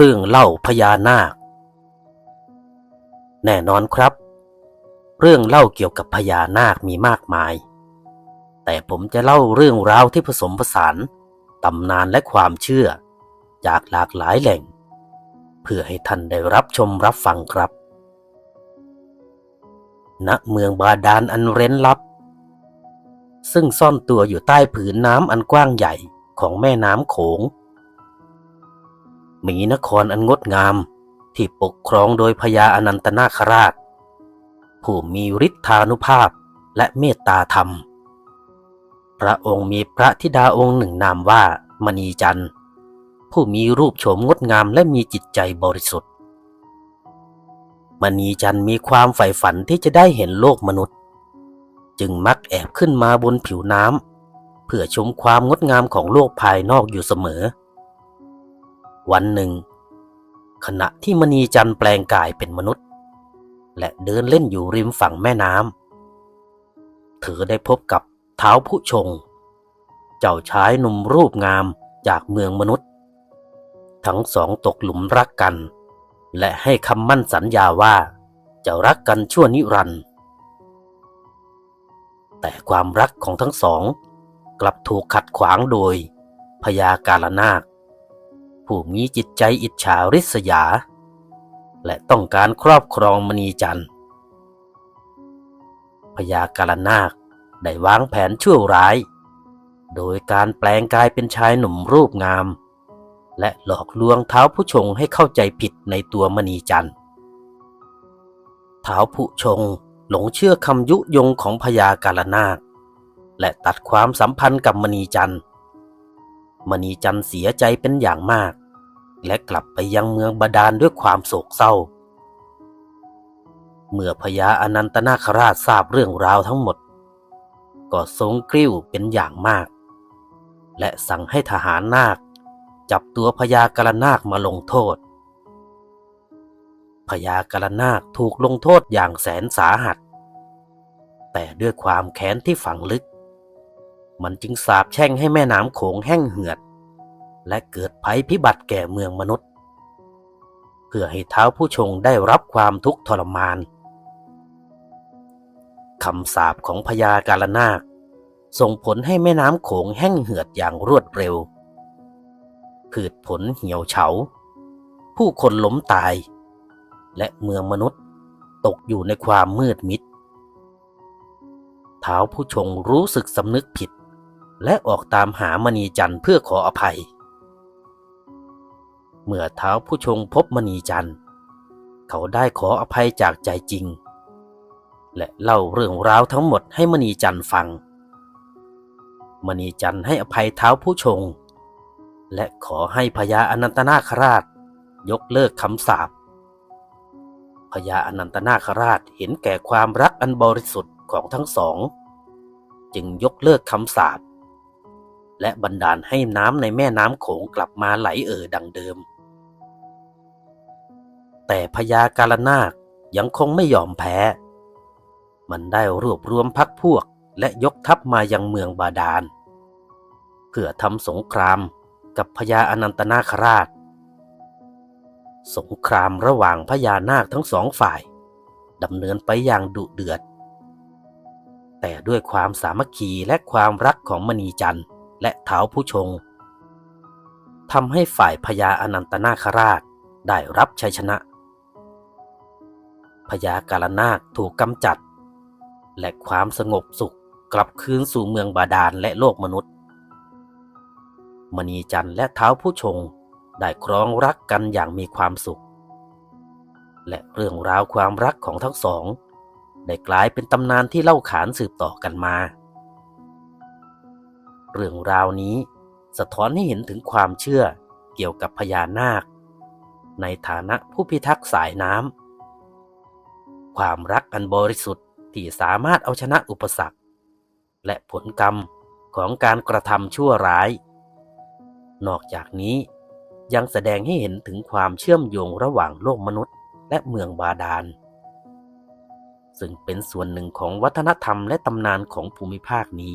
เรื่องเล่าพญานาค แน่นอนครับ เรื่องเล่าเกี่ยวกับพญานาคมีมากมาย แต่ผมจะเล่าเรื่องราวที่ผสมผสานตำนานและความเชื่อ จากหลากหลายแหล่ง เพื่อให้ท่านได้รับชมรับฟังครับ ณเมืองบาดาลอันเร้นลับ ซึ่งซ่อนตัวอยู่ใต้ผืนน้ำอันกว้างใหญ่ของแม่น้ำโขง มีนครอันงดงามที่ปกครองโดยพญาอนันตนาคราช ผู้มีฤทธานุภาพและเมตตาธรรม พระองค์มีพระธิดาองค์หนึ่งนามว่ามณีจันทร์ ผู้มีรูปโฉมงดงามและมีจิตใจบริสุทธิ์ มณีจันทร์มีความใฝ่ฝันที่จะได้เห็นโลกมนุษย์ จึงมักแอบขึ้นมาบนผิวน้ำเพื่อชมความงดงามของโลกภายนอกอยู่เสมอ วันหนึ่ง ขณะที่มณีจันทร์แปลงกายเป็นมนุษย์ และเดินเล่นอยู่ริมฝั่งแม่น้ำเธอได้พบกับเท้าผู้ชง เจ้าชายหนุ่มรูปงามจากเมืองมนุษย์ ทั้งสองตกหลุมรักกัน และให้คำมั่นสัญญาว่าจะรักกันชั่วนิรันดร์แต่ความรักของทั้งสองกลับถูกขัดขวางโดยพญาการนาค ผู้มีจิตใจอิจฉาริษยา และต้องการครอบครองมณีจันทร์พญาการนาคได้วางแผนชั่วร้าย โดยการแปลงกายเป็นชายหนุ่มรูปงาม และหลอกลวงเท้าผู้ชงให้เข้าใจผิดในตัวมณีจันทร์เท้าผู้ชงหลงเชื่อคำยุยงของพญาการนาค และตัดความสัมพันธ์กับมณีจันทร์ มณีจันเสียใจเป็นอย่างมาก และกลับไปยังเมืองบาดาลด้วยความโศกเศร้า เมื่อพญาอนันตนาคราชทราบเรื่องราวทั้งหมด ก็ทรงกริ้วเป็นอย่างมาก และสั่งให้ทหารนาค จับตัวพญากรนาคมาลงโทษพญากรนาคถูกลงโทษอย่างแสนสาหัส แต่ด้วยความแค้นที่ฝังลึก มันจึงสาบแช่งให้แม่น้ำโขงแห้งเหือด และเกิดภัยพิบัติแก่เมืองมนุษย์ เพื่อให้เท้าผู้ชงได้รับความทุกข์ทรมานคำสาปของพญาการนาค ส่งผลให้แม่น้ำโขงแห้งเหือดอย่างรวดเร็ว พืชผลเหี่ยวเฉา ผู้คนล้มตาย และเมืองมนุษย์ตกอยู่ในความมืดมิดเท้าผู้ชงรู้สึกสำนึกผิด และออกตามหามณีจันทร์เพื่อขออภัย เมื่อเท้าผู้ชงพบมณีจันทร์ เขาได้ขออภัยจากใจจริง และเล่าเรื่องราวทั้งหมดให้มณีจันทร์ฟัง มณีจันทร์ให้อภัยเท้าผู้ชง และขอให้พญาอนันตนาคราช ยกเลิกคำสาปพญาอนันตนาคราชเห็นแก่ความรักอันบริสุทธิ์ของทั้งสอง จึงยกเลิกคำสาป และบันดาลให้น้ำในแม่น้ำโขงกลับมาไหลเอ่อดังเดิม แต่พญาการนาคยังคงไม่ยอมแพ้ มันได้รวบรวมพักพวกและยกทัพมายังเมืองบาดาล เพื่อทำสงครามกับพญาอนันตนาคราช สงครามระหว่างพญานาคทั้งสองฝ่ายดำเนินไปอย่างดุเดือด แต่ด้วยความสามัคคีและความรักของมณีจันทร์ และเท้าผู้ชงทำให้ฝ่ายพญาอนันตนาคราชได้รับชัยชนะพญาการนาคถูกกำจัด และความสงบสุขกลับคืนสู่เมืองบาดาลและโลกมนุษย์ มณีจันทร์และเท้าผู้ชงได้ครองรักกันอย่างมีความสุข และเรื่องราวความรักของทั้งสอง ได้กลายเป็นตำนานที่เล่าขานสืบต่อกันมา เรื่องราวนี้สะท้อนให้เห็นถึงความเชื่อเกี่ยวกับพญานาค ในฐานะผู้พิทักษ์สายน้ำความรักอันบริสุทธิ์ที่สามารถเอาชนะอุปสรรค และผลกรรมของการกระทำชั่วร้าย นอกจากนี้ยังแสดงให้เห็นถึงความเชื่อมโยงระหว่างโลกมนุษย์และเมืองบาดาล ซึ่งเป็นส่วนหนึ่งของวัฒนธรรมและตำนานของภูมิภาคนี้